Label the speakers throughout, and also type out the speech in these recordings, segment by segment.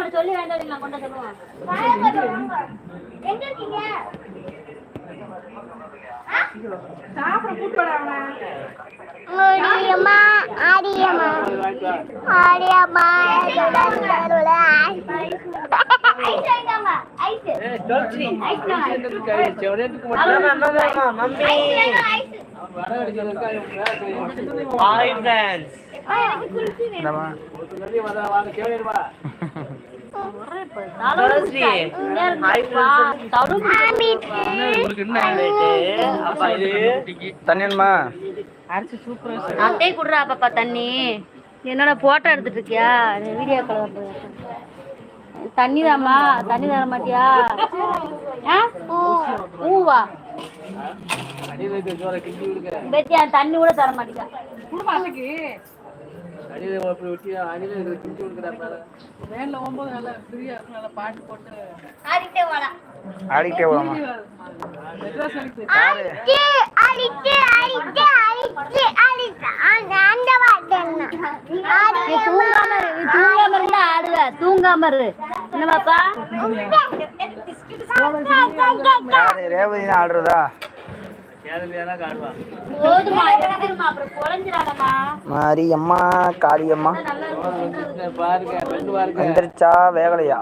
Speaker 1: மட்டும் சொல்லி வேண்டாம் நான் கொண்டு எங்க இருக்கீங்க
Speaker 2: சாப்பிட
Speaker 3: ஹாய் ஃப்ரெண்ட்ஸ் ஹாய் அப்பா இது
Speaker 4: தண்ணி வேணுமா
Speaker 1: அத்தையே குடுறா பாப்பா தண்ணி. என்னோட போட்டோ எடுத்துட்டு இருக்கியா? வீடியோ கால் தண்ணி தாம்மா தண்ணி தர மாட்டியா? ஊவா தண்ணி கூட தர மாட்டியா
Speaker 2: குடும்ப அன்னைக்கு வேன்ல போகும்போது நல்லா ஃப்ரீயா இருக்கும் நல்லா பாட்டு போட்டு.
Speaker 1: ஆடிட்டே வாடா
Speaker 4: ஆடிக்கிட்டே போலாமா?
Speaker 2: மெட்ராஸ் எனக்கு
Speaker 1: தூங்காம இரு இருந்தா ஆடுவ. தூங்காம இரு. என்ன பாப்பா
Speaker 4: ரேவதி ஆடுறதா?
Speaker 1: போதுமா எடுத்துருமா அப்புறம் குழஞ்சிடாதம்மா
Speaker 4: மாரி அம்மா காளியம்மா வந்துருச்சா வேகலையா?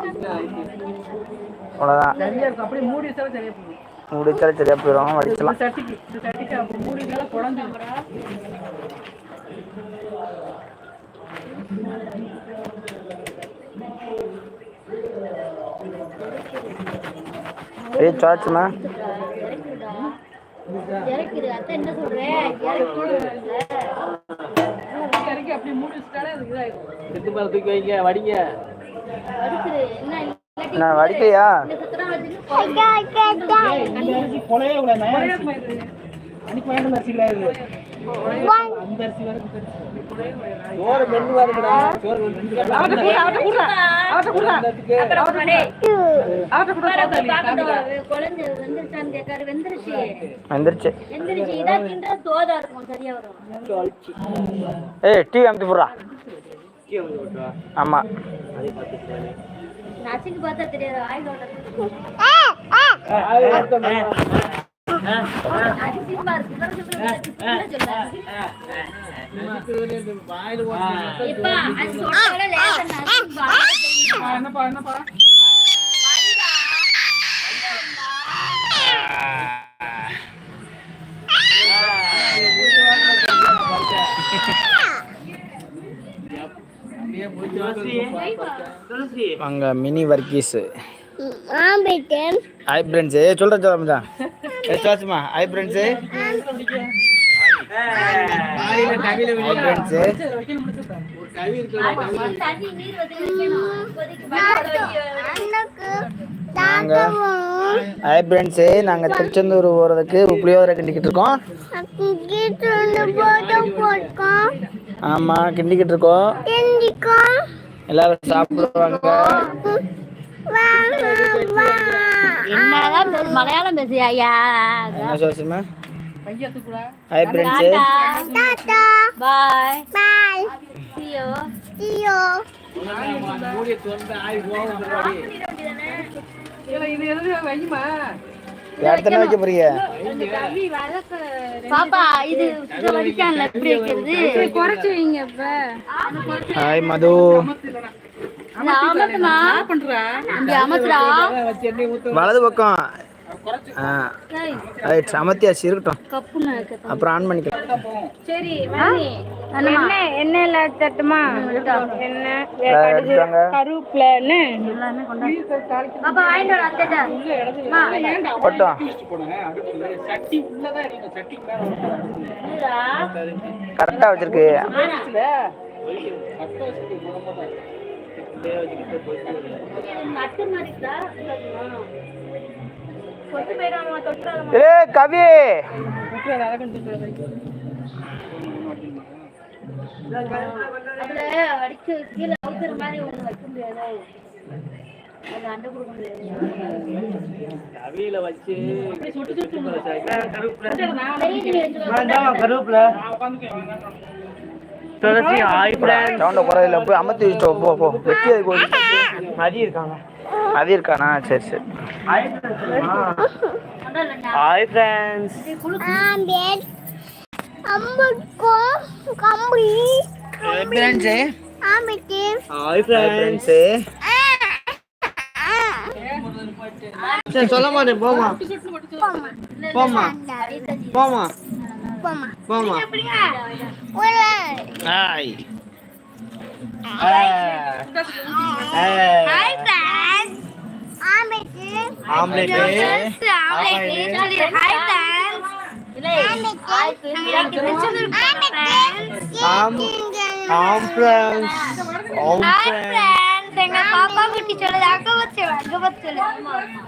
Speaker 4: அவ்வளோதான்
Speaker 2: சரியா இருக்கும் அப்படியே மூடி வச்சாலும் சரியா
Speaker 4: போயிடும். வடிச்சலாம்
Speaker 2: சட்டிக்கு இந்த சட்டிக்கு அப்போ மூடி வச்சாலும் குழஞ்சு
Speaker 4: ஏய் சாச்சுமா
Speaker 1: இறக்கிடு. அத்தை என்ன சொல்றேன்
Speaker 2: இறக்கி அப்படியே மூடி வச்சுட்டாலே அது இதாயிடும்
Speaker 3: தூக்கி வைங்க வடிங்க.
Speaker 4: நான்
Speaker 2: அன்னைக்கு வேண்டாம்
Speaker 4: ஏய் டிவி அமுத்தி போடுறா. ஆமாம்
Speaker 1: நச்சுக்கு பார்த்தா தெரியாது. ஆயில் அங்க
Speaker 2: என்னப்பா என்னப்பா
Speaker 4: அங்கே மினி வர்க்கீஸு ஹாய் ஃப்ரெண்ட்ஸு சொல்கிறேன் சொல்ல மச்சான். ஏ சாச்சுமா. ஹாய் ஃப்ரெண்ட்ஸு ஹாய் நாங்கள் திருச்செந்தூர் போகிறதுக்கு புளியோதரை கிண்டிக்கிட்டு இருக்கோம். ஆமாம் கிண்டிக்கிட்டு இருக்கோம். எல்லாரும் சாப்பிடுவாங்க.
Speaker 1: என்னதான் பேசு- மலையாளம் பேசியா
Speaker 4: என்ன
Speaker 2: கூட
Speaker 4: hi friends
Speaker 5: tata
Speaker 1: bye
Speaker 5: bye
Speaker 1: சியோ
Speaker 5: ஐயோ
Speaker 2: இல்ல இது எது வையுமா
Speaker 4: இடத்துல வைக்க போறீங்க?
Speaker 1: பாப்பா இது வடிக்கான்ல எப்படி வைக்கிறது?
Speaker 2: குறைச்சு வைங்க இப்ப
Speaker 4: ஹாய் மது வலது பக்கம். ரைட் அமர்த்தியாச்சு இருக்கட்டும். அப்புறம் ஆன் பண்ணிக்கலாம்.
Speaker 1: சரி என்ன
Speaker 2: என்ன தட்டுமா? என்ன? கருவேப்பிலன்னு
Speaker 4: கரெக்டாக வச்சிருக்கு.
Speaker 1: நட்டு
Speaker 4: ஏ கவி.
Speaker 3: அவியில வச்சு
Speaker 4: கருவேப்பில.
Speaker 3: துளசி
Speaker 4: சவுண்ட போய் அமர்த்தி வச்சுட்டோம் போ போ. வெட்டி அது கோழி
Speaker 3: மதி இருக்காங்க.
Speaker 4: அது இருக்கானா சரி சரி.
Speaker 3: ஹாய் ஃப்ரெண்ட்ஸ்
Speaker 5: ஆம்பேட் அம்புக்கோ கம்பி
Speaker 4: ஃப்ரெண்ட்ஸு
Speaker 5: ஆம்பேட்டு
Speaker 3: ஹாய் ஃப்ரெண்ட்ஸ் சரி சொல்ல மாட்டேன் போமா போமா போமா
Speaker 5: போமா
Speaker 3: போமா
Speaker 4: ஹாய்
Speaker 5: ஹாய் ஹாய் ஃப்ரெண்ட்ஸ்
Speaker 3: ஆம் ஆம் ஃப்ரெண்ட்ஸ் ஆம்
Speaker 5: ஹாய்
Speaker 3: ஃப்ரெண்ட்ஸ்
Speaker 5: ஃப்ரெண்ட்ஸ் எங்க பாப்பா குட்டி சொல்லுது அங்க வச்சு அங்க வச்சு சொல்லு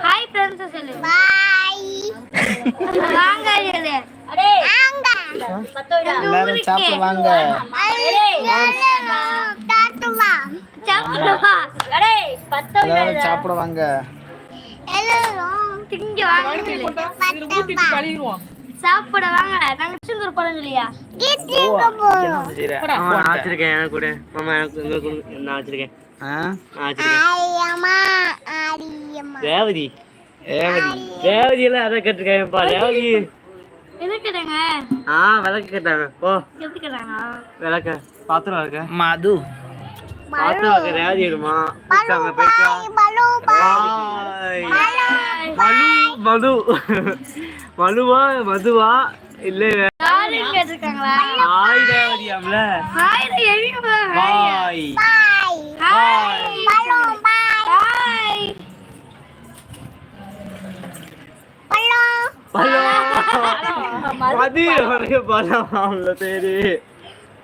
Speaker 5: ஹாய் ஃப்ரெண்ட்ஸ் சொல்லு பாய் வாங்க சொல்லு வாங்க
Speaker 4: எல்லாரும் சாப்பிட வாங்க
Speaker 5: தாத்துவா சாப்பிடுவா
Speaker 4: எல்லாரும் சாப்பிட வாங்க
Speaker 5: திங்க வாங்க சாப்பிட வாங்க. நாங்க சிங்கர் பழம் இல்லையா?
Speaker 4: சரி
Speaker 3: நான் வச்சிருக்கேன் எனக்கு கூட. மாமா எனக்கு இங்க கொடு. நான் வச்சிருக்கேன்
Speaker 4: ஆ?
Speaker 3: நான் வச்சிருக்கேன்
Speaker 5: ஆரியம்மா ஆரியம்மா.
Speaker 3: ரேவதி. ரேவதி. எல்லாம் அதை கேட்டிருக்கேன்ப்பா ரேவதி.
Speaker 5: கேட்டாங்க?
Speaker 3: ஆ விளக்கு கேட்டாங்க. ஓ
Speaker 5: எப்படி கேட்டாங்க?
Speaker 3: விளக்க. பாத்திரம் இருக்க
Speaker 4: மது.
Speaker 3: இருக்க ரேவதி எடுமா கூப்பிட்டாங்க போயிட்டா பாய் மது மனுவா மதுவா? இல்ல ஆய் ரேவதியாம்ல
Speaker 5: ஹாய் எங்க
Speaker 3: பாய்.
Speaker 5: பாய்.
Speaker 3: பாய்.
Speaker 5: பலு பாய். பலு
Speaker 3: பலோ மதி உனக்கு பலம் பேரு.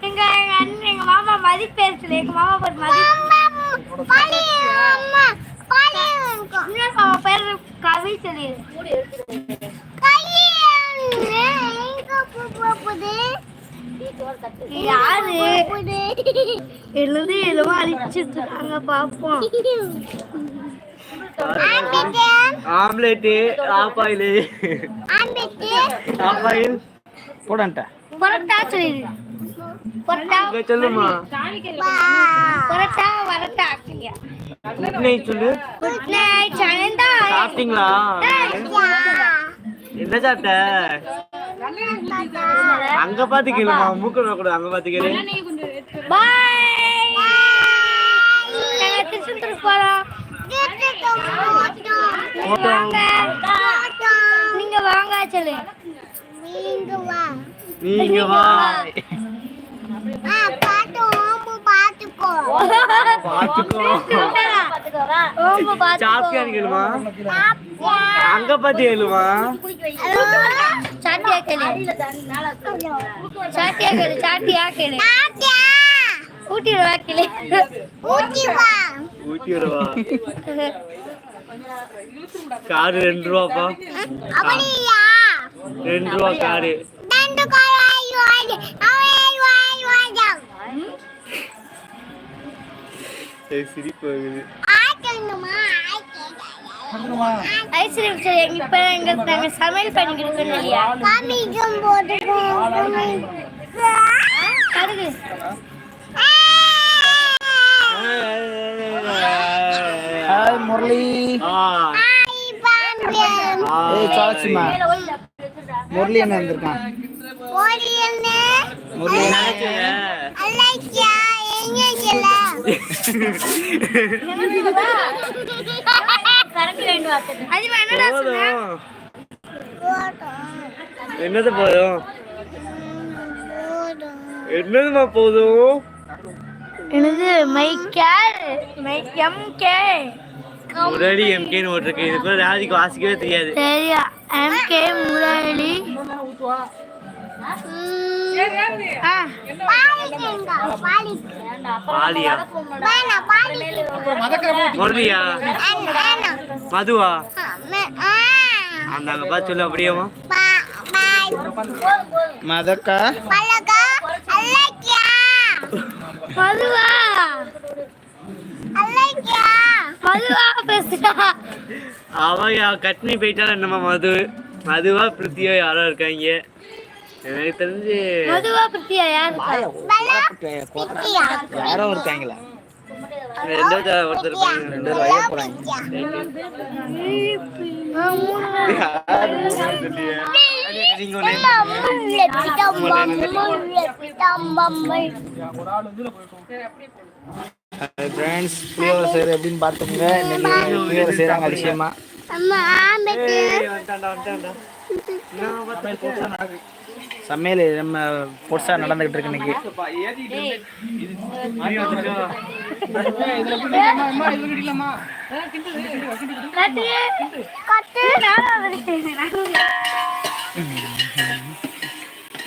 Speaker 5: எங்க எங்க அண்ணன் எங்க மாமா மதி பேசல எங்க மாமா பேர் மதி பாலி அம்மா பாலி இன்னொரு மாமா பேர் கவி சொல்லி யாரு? எழுது எழுவா அழிச்சிருக்காங்க பாப்போம்.
Speaker 3: Omelette half boil. Half boil.
Speaker 4: போடன்ட்ட.
Speaker 5: Parotta சொல்லிடு
Speaker 3: சொல்லுமா.
Speaker 5: பரோட்டா பரோட்டா ஆக்கியா
Speaker 3: குட் நைட் சொல்லு.
Speaker 5: Good night சனந்தா.
Speaker 3: சாப்பிட்டீங்களா? என்ன சாப்பிட்ட? அங்க பாத்து கேளுமா மூக்கு கூட அங்க பாத்து கேளு
Speaker 5: பாய் நாங்க திருச்செந்தூர் போறோம். வாங்க. நீங்க வாங்க சொல்லு. நீங்க வா
Speaker 3: நீங்க வா அங்க பாத்து கேளுமா
Speaker 5: சாட்டியா கேளு? சாட்டியா கேளு? சாட்டியா கேளு? ஊட்டி வா கேளு.
Speaker 3: காரு ரெண்டு ரூபாப்பா.
Speaker 5: அப்படியா?
Speaker 3: ரெண்டு ரூபா காரு.
Speaker 5: ரெண்டு
Speaker 3: சிரிப்பு வருது.
Speaker 5: ஐஸ்கிரீம் சரி இப்ப எங்க நாங்க சமையல் பண்ணிக்கிட்டு இருக்கோம் இல்லையா? காமிக்கும் போட்டுக்கோம் கடுகு.
Speaker 4: ஹாய் முரளி. ஏய் என்ன வந்திருக்கான் முரளி என்ன?
Speaker 3: என்னது போதும்? என்னதுமா போதும்?
Speaker 5: எனது my care my M K
Speaker 3: Murali எம்கேன்னு ஓட்டிருக்கு இது கூட ராதிக்கு வாசிக்கவே தெரியாது.
Speaker 5: சரியா எம் கே முரளி.
Speaker 3: முரளியா மதுவா? அந்த பார்த்து சொல்லு அப்படியேமா
Speaker 4: மதக்கா?
Speaker 5: மதுவா? மதுவா பேசுறா
Speaker 3: அவ கட்னி போயிட்டாலும் என்னம்மா மது? மதுவா பிருத்தியோ யாரோ இருக்காங்க. எனக்கு தெரிஞ்சு
Speaker 5: மதுவா பிரியா யாரு?
Speaker 4: யாரோ இருக்காங்களா
Speaker 3: ரெண்டு பேர்த்த ஒருத்தர்.
Speaker 4: ரெண்டு பேரும் வைய போறாங்க. ஃப்ரெண்ட்ஸ் புளியோரை செய்யறது எப்படின்னு பார்த்துக்கோங்க இன்னைக்கு செய்கிறாங்க அதிசயமா.
Speaker 3: ஏய், வந்துட்டான்டா, வந்துட்டான்டா.
Speaker 4: சமையல் நம்ம பொருசா நடந்துகிட்டு இருக்கு இன்னைக்கு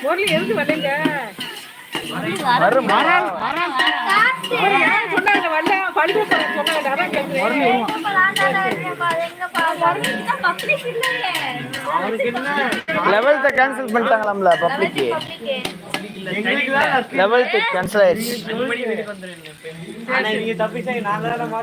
Speaker 2: முரளி எதுக்கு வரலங்க
Speaker 4: லெவல்த்தை கேன்சல் பண்ணிட்டாங்களாம்ல பப்ளிக்கு லெவல்த்து கேன்சல் ஆயிடுச்சு.
Speaker 3: நீங்க தப்பிச்சாங்க நாங்க தான்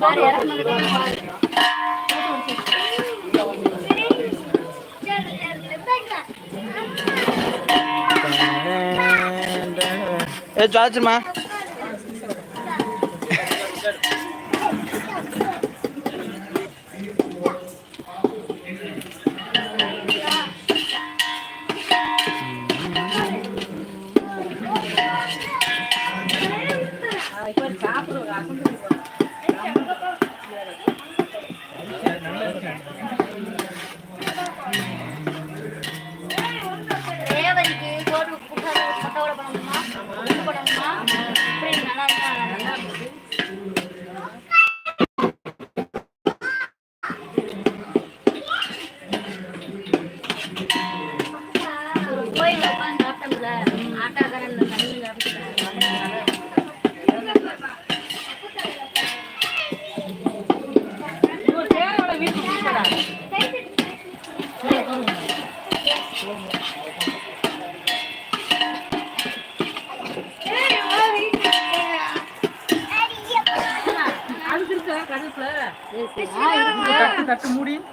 Speaker 1: பாரு இறக்குனதுக்கு
Speaker 4: ஏ சாச்சுமா
Speaker 2: Okay.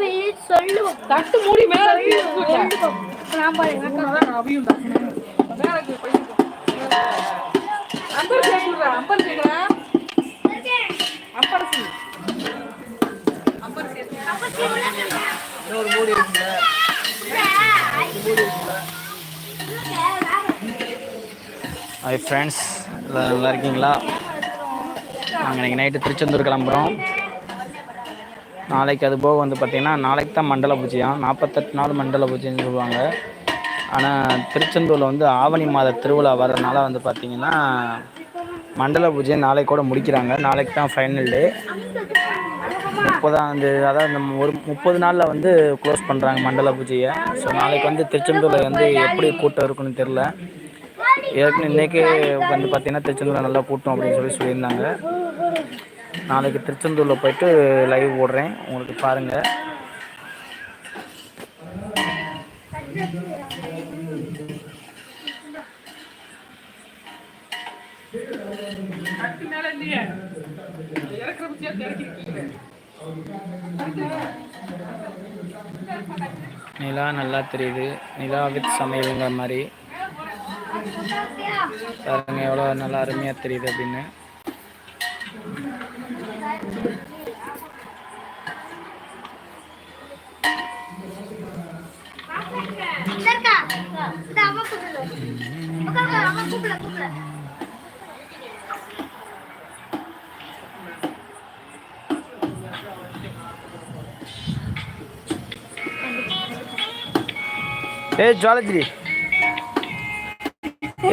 Speaker 2: தட்டு மூடி
Speaker 1: சொல்லுவோம்.
Speaker 2: தட்டு மூடி மேல நான் அவியும் தான் மேல இருக்கு, போயிட்டு போ. அம்பர் சேர்த்துடுறா அம்பர் சேர்க்கிறா. அம்பரசி அம்பர் சேர்த்து
Speaker 4: ஹாய் ஃப்ரெண்ட்ஸ் நல்லா இருக்கீங்களா? நாங்கள் இன்றைக்கி நைட்டு திருச்செந்தூர் கிளம்புறோம். நாளைக்கு அது போக வந்து பார்த்திங்கன்னா நாளைக்கு தான் மண்டல பூஜையாம் நாற்பத்தெட்டு நாள் மண்டல பூஜைன்னு சொல்லுவாங்க. ஆனால் திருச்செந்தூரில் வந்து ஆவணி மாத திருவிழா வர்றதுனால வந்து பார்த்திங்கன்னா மண்டல பூஜையை நாளைக்கு கூட முடிக்கிறாங்க. நாளைக்கு தான் ஃபைனல் டே முப்பதாம் தேதி அதாவது இந்த ஒரு முப்பது நாளில் வந்து க்ளோஸ் பண்ணுறாங்க மண்டல பூஜையை. ஸோ நாளைக்கு வந்து திருச்செந்தூரில் வந்து எப்படி கூட்டம் இருக்குன்னு தெரில ஏற்கனவே இன்றைக்கே வந்து பார்த்திங்கன்னா திருச்செந்தூரில் நல்லா கூட்டம் அப்படின்னு சொல்லி சொல்லியிருந்தாங்க. நாளைக்கு திருச்செந்தூரில் போயிட்டு லைவ் போடுறேன். உங்களுக்கு பாருங்கள் நிலா நல்லா தெரியுது. நிலா வித் சமையலுங்கிற மாதிரி. பாருங்க எவ்வளோ நல்லா அருமையாக தெரியுது அப்படின்னு. ஏ ஜுவாலஜிரி.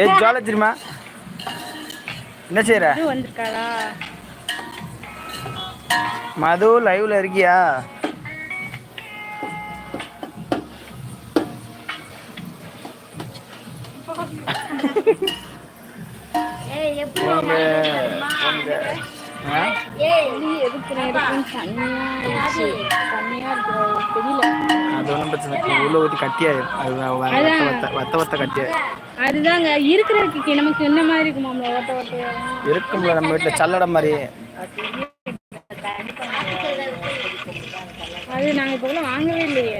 Speaker 4: ஏ ஜுவாலஜிரிமா என்ன
Speaker 1: வந்திருக்காளா?
Speaker 4: மது லைவ்ல இருக்கியா? அது ஒன்றும் பிரச்சனை உள்ள ஊற்றி கட்டியாயிரும். அது வத்த வத்த வத்த வத்த கட்டியாயிரும்.
Speaker 6: அதுதாங்க. இருக்கிறதுக்கு நமக்கு என்ன மாதிரி இருக்குமாம்ல ஓட்ட ஓட்டையா
Speaker 4: இருக்கும்ல நம்ம வீட்டில் சல்லடை மாதிரி.
Speaker 6: அது நாங்க இப்போ கூட வாங்கவே இல்லையே.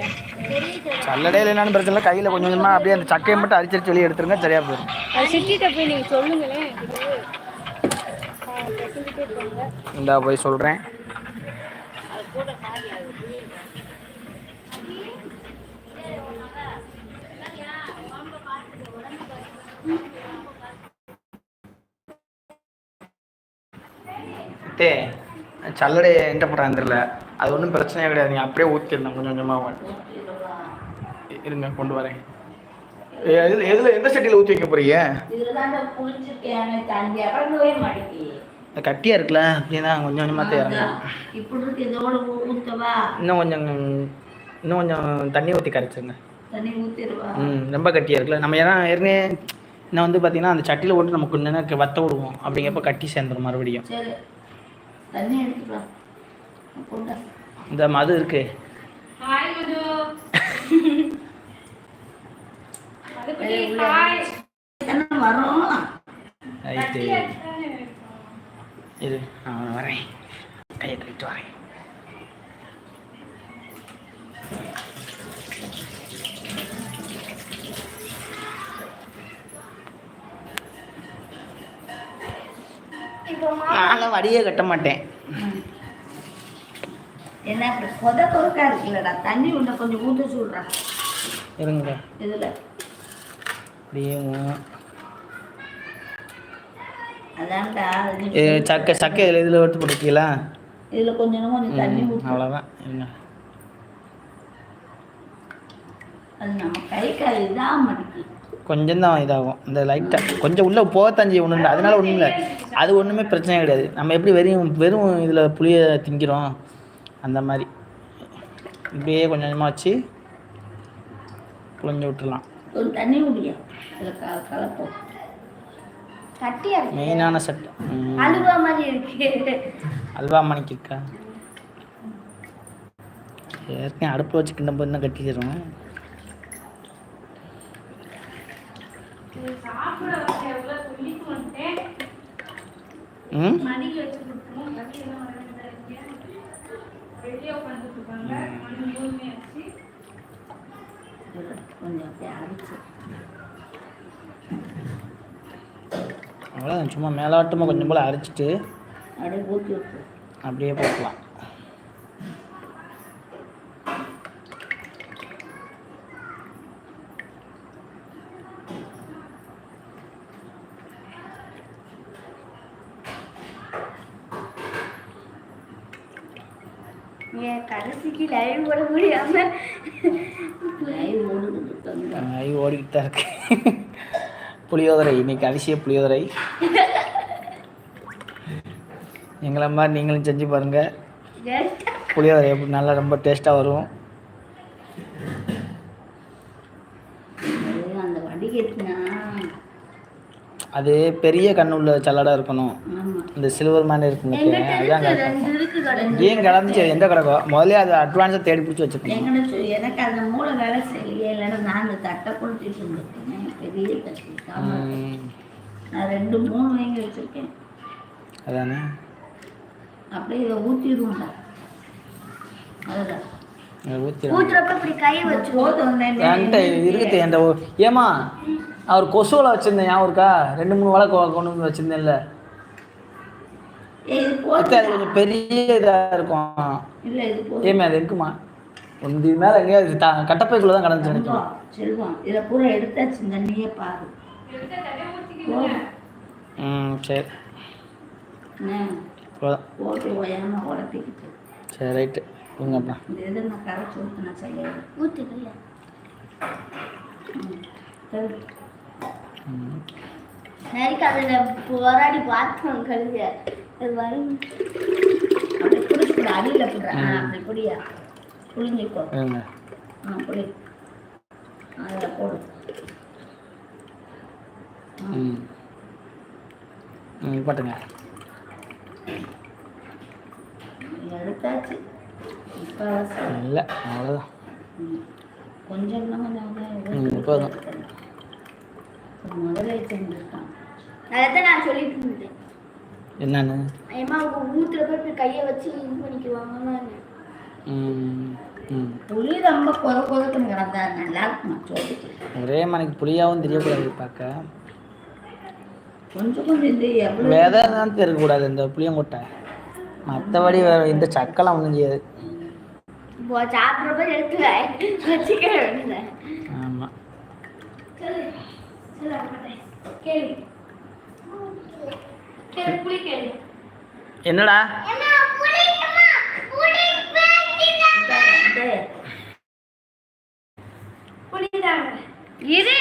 Speaker 4: சல்லடே இல்லைனாலும் பிரச்சனை இல்லை. கையில் கொஞ்சம் கொஞ்சமாக அப்படியே அந்த சக்கையை மட்டும் அரிச்சு அரிச்சு வெளியே எடுத்துருங்க சரியாக போயிடும்.
Speaker 6: அது போய் சொல்லுங்களேன்.
Speaker 4: இந்தா போய் சொல்கிறேன் டே சல்லடை என்கிட்ட போட்டான்னு தெரியல. அது ஒன்றும் பிரச்சனையே கிடையாது. நீங்கள் அப்படியே ஊற்றிடணும் கொஞ்சம் கொஞ்சமாக இருங்க கொண்டு வரேன். எதுல எதில் எந்த சட்டியில் ஊற்றி வைக்க போறீங்க? கட்டியாக இருக்குல்ல அப்படியே தான் கொஞ்சம் கொஞ்சமாக
Speaker 7: ஊத்தவா?
Speaker 4: இன்னும் கொஞ்சம் இன்னும் கொஞ்சம் தண்ணி ஊற்றி கரைச்சிருங்க. ம் ரொம்ப கட்டியாக இருக்குல்ல. நம்ம ஏன்னா ஏற்கனவே இன்னும் வந்து பார்த்தீங்கன்னா அந்த சட்டியில் போட்டு கொஞ்ச நேரம் வத்த விடுவோம். அப்படிங்கிறப்ப கட்டி சேர்ந்துடும் மறுபடியும்.
Speaker 7: தண்ணி கொண்டா
Speaker 4: இந்த மது இருக்கு. இது நான் வரேன். கையை கழிட்டு வரேன்.
Speaker 8: இப்போ
Speaker 4: நான் வடியே கட்ட மாட்டேன்.
Speaker 7: என்ன கொத கொதக்கா இருக்குல்லடா. தண்ணி உன்னை கொஞ்சம் ஊத்த சொல்றா.
Speaker 4: இருங்க.
Speaker 7: இதுல
Speaker 4: அப்படியே
Speaker 7: அதான்டா
Speaker 4: சக்கை சக்கை இதில் இதில் எடுத்து போட்டுருக்கீங்களா?
Speaker 7: இதுல கொஞ்சம் கொஞ்சம் தண்ணி ஊத்து.
Speaker 4: அவ்வளோதான் இருங்க.
Speaker 7: அது நம்ம கை கால் இதாக மாட்டேங்குது
Speaker 4: கொஞ்சம் தான் இதாகும். இந்த லைட்டாக கொஞ்சம் உள்ளே போகத்தான் செய்யும். ஒன்றும் இல்லை. அதனால ஒன்றும் இல்லை. அது ஒன்றுமே பிரச்சனை கிடையாது. நம்ம எப்படி வெறும் வெறும் இதில் புளியை திங்கிறோம்? அந்த மாதிரி. இப்படியே கொஞ்சம் கொஞ்சமாக வச்சு புளிஞ்சு விட்டுறலாம்.
Speaker 7: ஒரு தண்ணி கலப்போம்.
Speaker 8: இருக்கு?
Speaker 4: மெயினான சட்டை.
Speaker 8: அலுவா மாதிரி இருக்கு.
Speaker 4: அல்வா மணிக்கு இருக்கா? ஏற்கனவே அடுப்பில் வச்சு கிண்டம் போது தான் கட்டிக்கிறோம் ம்
Speaker 7: கொஞ்சம் அப்படியே அரைச்சி
Speaker 4: அவ்வளோதான் சும்மா மேலாட்டமாக கொஞ்சம் போல் அரைச்சிட்டு
Speaker 7: அப்படியே
Speaker 4: போட்டுக்கலாம்
Speaker 8: ஏன் கடைசிக்கு லைவ் போட முடியாம
Speaker 7: லைவ் ஓடுது தங்க
Speaker 4: ஐ ஓடிக்கிட்டு தான் இருக்கு. புளியோதரை இன்னைக்கு அரிசிய புளியோதரை. எங்களை மாதிரி நீங்களும் செஞ்சு பாருங்கள் புளியோதரை எப்படி நல்லா ரொம்ப டேஸ்ட்டாக வரும்
Speaker 7: அது அந்த வடிகட்டினா
Speaker 4: அது பெரிய கண்ணு உள்ள சல்லடை இருக்கணும். இந்த சில்வர் மாதிரி இருக்கும்? அதுதான் ஏன் கிடந்துச்சு? எந்த கிடக்கோ? முதல்ல அது அட்வான்ஸாக தேடி பிடிச்சி
Speaker 7: சொல்லி எனக்கு அந்த மூளை வேலை செய்யலையே இல்லைன்னா நான் அந்த தட்டை கொடுத்துட்டு இருந்திருக்கேன் பெரிய தட்டு சாம்பார் தட்டு.
Speaker 4: ம்,
Speaker 7: நான் ரெண்டு மூணு வாங்கி வச்சிருக்கேன்.
Speaker 4: அதானே?
Speaker 7: அப்படியே இதை ஊற்றிடுவோம்டா அதுதான்
Speaker 4: இருக்குது ஒரு- ஏம்மா அவர் கொசுவலை வச்சுருந்தேன் ஞாபகம் இருக்கா? ரெண்டு மூணு வலை கொ- கொண்டு வந்து வச்சுருந்தேன்ல. அது கொஞ்சம் பெரிய இதாக இருக்கும்.
Speaker 7: இல்லை இது போதும்.
Speaker 4: ஏமே அது இருக்குமா? ஒன்று இது மேலே எங்கேயாவது த கட்டப்பைக்குள்ளே தான் கடந்துச்சு நினைக்கிறேன்
Speaker 7: செல்வம், இதை பூரா எடுத்தாச்சு பாரு.
Speaker 4: ம் சரி. போதும். சரி ரைட்டு. கொடுங்கப்பா
Speaker 8: அதுல போராடி பார்த்தோம் கழுத அது வரும்
Speaker 7: அடியில் போடுறேன் அப்படி ஆ அதில் போடு.
Speaker 4: ம். பாட்டுங்க.
Speaker 7: கொடுத்தாச்சு இப்போ
Speaker 4: இல்லை அவ்வளோதான்
Speaker 7: கொஞ்சம் தான் கொஞ்சம்
Speaker 4: முப்பதும்
Speaker 7: முதல்ல செஞ்சுருக்கான்
Speaker 5: அதான் நான் சொல்லிட்டு இருந்தேன்
Speaker 4: என்னன்னு?
Speaker 5: ஏமா அவங்க ஊத்துல போய் இப்படி கையை வச்சு இது பண்ணிக்குவாங்கன்னு
Speaker 4: ம் ம்.
Speaker 7: புளி ரொம்ப கொத கொதக்குன்னு கிடந்தா நல்லா இருக்குமா சோத்துக்கு
Speaker 4: ஒரே மணிக்கு புளியாகவும் தெரியக்கூடாது பார்க்க.
Speaker 7: கொஞ்சம் கொஞ்சம் இந்த எவ்வளோ
Speaker 4: விதை தான் தெரியக்கூடாது இந்த புளியங்கொட்டை. மற்றபடி வேறு இந்த சக்கெல்லாம் ஒன்றும் செய்யாது.
Speaker 5: இப்போ சாப்பிட்றப்ப எடுத்து வச்சுக்க வேண்டியது
Speaker 4: ஆமாம் என்னடா?
Speaker 5: இரு.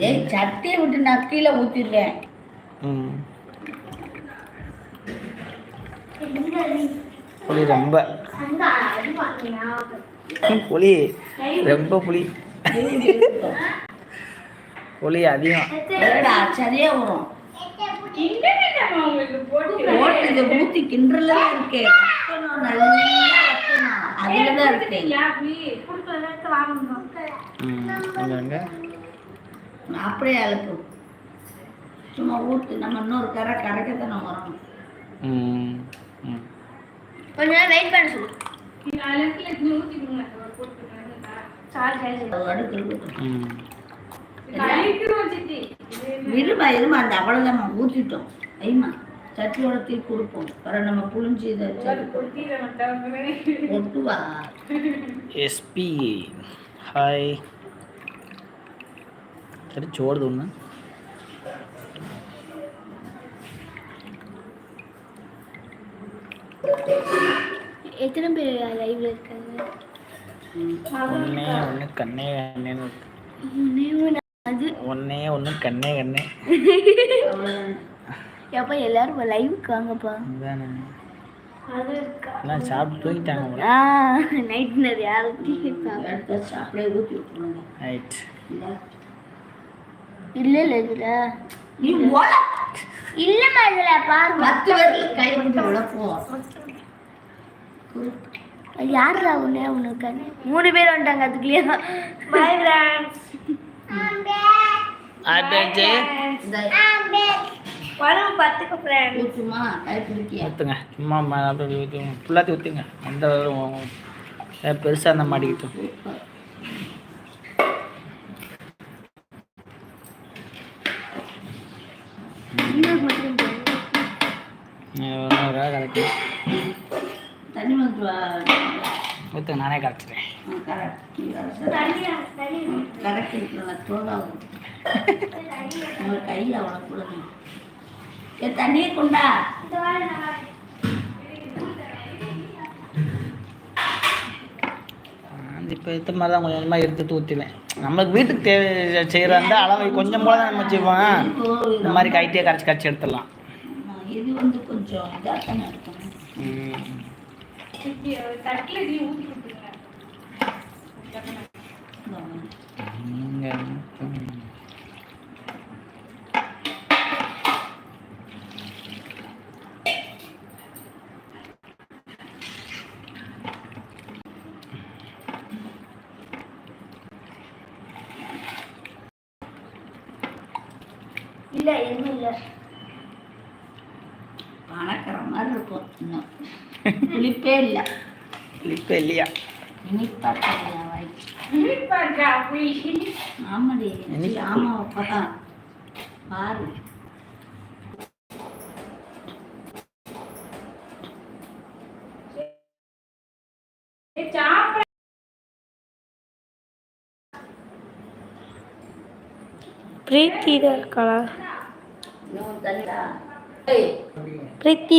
Speaker 7: ஏய் சட்டியை விட்டு நான் கீழே ஊற்றிடுறேன்
Speaker 4: ம். புளி ரொம்ப. புளி ரொம்ப புளி புளி அதிகம்.
Speaker 7: சரியா வரும். கிண்டுறல தான் இருக்கே. வத்தணும், நல்லா வத்தணும். அதுல தான் இருக்கே அப்படியே அழுப்பு. சும்மா ஊற்று நம்ம இன்னொரு கரை கரைக்க தானே வரோம்.
Speaker 4: ம் ம்.
Speaker 5: கொஞ்ச நேரம் வெயிட் பண்ண சொல்லு.
Speaker 7: இருமா இருமா அந்த அவ்வளோதான் ஊற்றிட்டோம் ஐமா சட்டியோட தீ கொடுப்போம். பிறகு நம்ம புளிஞ்சு இதை ஒட்டுவா.
Speaker 4: எஸ்பி ஹாய் சரி சோடுது ஒன்று
Speaker 5: எத்தனை பேர் லைவ்ல இருக்காங்க?
Speaker 4: ஒன்னே ஒன்று கண்ணே கண்ணேன்னு.
Speaker 5: அது.
Speaker 4: ஒன்னே ஒன்று கண்ணே கண்ணே.
Speaker 5: எப்ப எல்லாரும் லைவுக்கு வாங்கப்பா.
Speaker 4: அதானே
Speaker 5: அது இருக்கா?
Speaker 4: எல்லாம் சாப்பிட்டு தூங்கிட்டாங்க.
Speaker 5: ஆ நைட் நிறைய
Speaker 4: ரைட்
Speaker 5: இல்ல இல்ல
Speaker 7: ஓட.
Speaker 5: இல்லம்மா இதுல பாருங்க
Speaker 7: பத்து பேருக்கு கை விட்டு விளக்குவோம்
Speaker 5: யாருடா உன்னே உனக்கு? மூணு பேர் வந்துட்டாங்க அதுக்குள்ளேயே பை ஃப்ரெண்ட்ஸ்
Speaker 4: சும்மா ஃபுல்லாத்தையும் ஊற்றுங்க அந்த பெருசாக அந்த மாட்டிக்கிட்டோம்.
Speaker 7: தோலாகும் உங்கள் கையில் அவ்வளோ கொடுங்க ஏ தண்ணியை கொண்டா
Speaker 4: இப்போ எடுத்த மாதிரி தான் கொஞ்சம் கொஞ்சமாக எடுத்து ஊற்றுவேன் நம்மளுக்கு வீட்டுக்கு தேவை செய்கிற அந்த அளவு கொஞ்சம் போல தான் நம்ம செய்வோம் இந்த மாதிரி கைட்டே கரைச்சி கரைச்சி எடுத்துடலாம்.
Speaker 7: இது வந்து கொஞ்சம் இதாக தானே இருக்கும்
Speaker 4: ம். இங்க, ம்.
Speaker 5: இல்ல எதுவும் இல்ல
Speaker 7: பணக்கிற மாதிரி இருக்கும் இன்னும். புளிப்பே இல்லை.
Speaker 4: இப்போ இல்லையா?
Speaker 7: இனிப்பா வாய்க்கு ஆமாடி
Speaker 4: இனிப்பு.
Speaker 7: ஆமா அப்பா பாரு.
Speaker 5: பிரீத்தி தான் இருக்காளா
Speaker 7: இன்னும் தள்ளிடா
Speaker 5: பிரீத்தி